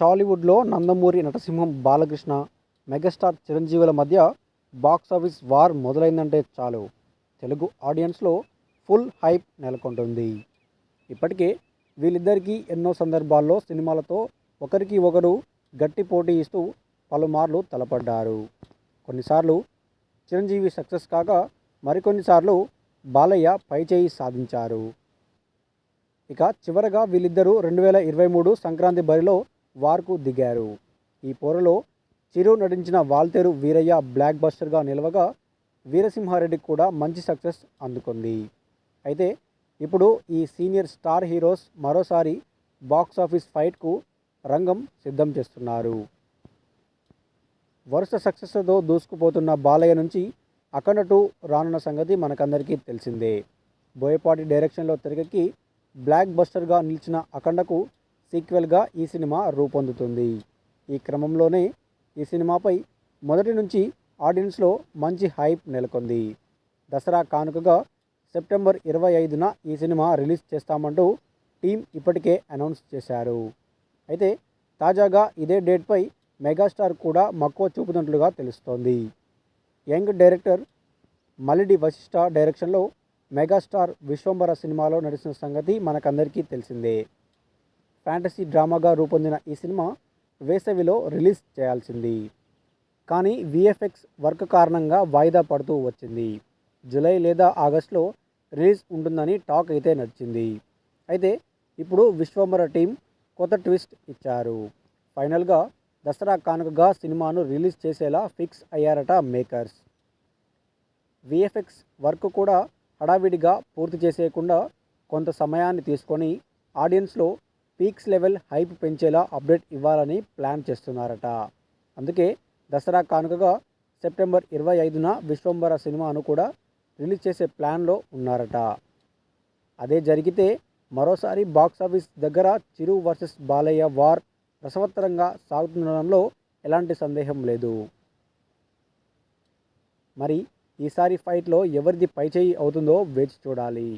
టాలీవుడ్లో నందమూరి నటసింహం బాలకృష్ణ మెగాస్టార్ చిరంజీవుల మధ్య బాక్స్ ఆఫీస్ వార్ మొదలైందంటే చాలు. తెలుగు ఆడియన్స్లో ఫుల్ హైప్ నెలకొంటుంది. ఇప్పటికే వీళ్ళిద్దరికీ ఎన్నో సందర్భాల్లో సినిమాలతో ఒకరికి ఒకరు గట్టి పోటీ ఇస్తూ పలుమార్లు తలపడ్డారు. కొన్నిసార్లు చిరంజీవి సక్సెస్ కాగా మరికొన్నిసార్లు బాలయ్య పైచేయి సాధించారు. ఇక చివరగా వీళ్ళిద్దరూ రెండు వేల ఇరవై మూడు సంక్రాంతి బరిలో వార్కు దిగారు. ఈ పోరులో చిరు నటించిన వాల్తేరు వీరయ్య బ్లాక్ బస్టర్గా నిలవగా వీరసింహారెడ్డికి కూడా మంచి సక్సెస్ అందుకుంది. అయితే ఇప్పుడు ఈ సీనియర్ స్టార్ హీరోస్ మరోసారి బాక్స్ ఆఫీస్ ఫైట్కు రంగం సిద్ధం చేస్తున్నారు. వరుస సక్సెస్తో దూసుకుపోతున్న బాలయ్య నుంచి అఖండ టూ రానున్న సంగతి మనకందరికీ తెలిసిందే. బోయపాటి డైరెక్షన్లో తెరకెక్కి బ్లాక్ బస్టర్గా నిలిచిన అఖండకు సీక్వెల్గా ఈ సినిమా రూపొందుతుంది. ఈ క్రమంలోనే ఈ సినిమాపై మొదటి నుంచి ఆడియన్స్లో మంచి హైప్ నెలకొంది. దసరా కానుకగా సెప్టెంబర్ ఇరవై ఐదున ఈ సినిమా రిలీజ్ చేస్తామంటూ టీం ఇప్పటికే అనౌన్స్ చేశారు. అయితే తాజాగా ఇదే డేట్పై మెగాస్టార్ కూడా మక్కువ చూపుతున్నట్లుగా తెలుస్తోంది. యంగ్ డైరెక్టర్ మలిడి వశిష్ఠ డైరెక్షన్లో మెగాస్టార్ విశ్వంబర సినిమాలో నడిచిన సంగతి మనకందరికీ తెలిసిందే. ఫ్యాంటసీ డ్రామాగా రూపొందిన ఈ సినిమా వేసవిలో రిలీజ్ చేయాల్సింది. కానీ విఎఫ్ఎక్స్ వర్క్ కారణంగా వాయిదా పడుతూ వచ్చింది. జూలై లేదా ఆగస్టులో రిలీజ్ ఉంటుందని టాక్ అయితే నడిచింది. అయితే ఇప్పుడు విశ్వంబర టీం కొత్త ట్విస్ట్ ఇచ్చారు. ఫైనల్గా దసరా కానుకగా సినిమాను రిలీజ్ చేసేలా ఫిక్స్ అయ్యారట మేకర్స్. విఎఫ్ఎక్స్ వర్క్ కూడా హడావిడిగా పూర్తి చేసేయకుండా కొంత సమయాన్ని తీసుకొని ఆడియన్స్లో పీక్స్ లెవెల్ హైప్ పెంచేలా అప్డేట్ ఇవ్వాలని ప్లాన్ చేస్తున్నారట. అందుకే దసరా కానుకగా సెప్టెంబర్ ఇరవై ఐదున విశ్వంబర సినిమాను కూడా రిలీజ్ చేసే ప్లాన్లో ఉన్నారట. అదే జరిగితే మరోసారి బాక్స్ ఆఫీస్ దగ్గర చిరు వర్సెస్ బాలయ్య వార్ రసవత్తరంగా సాగుతుండడంలో ఎలాంటి సందేహం లేదు. మరి ఈసారి ఫైట్లో ఎవరిది పైచేయి అవుతుందో వేచి చూడాలి.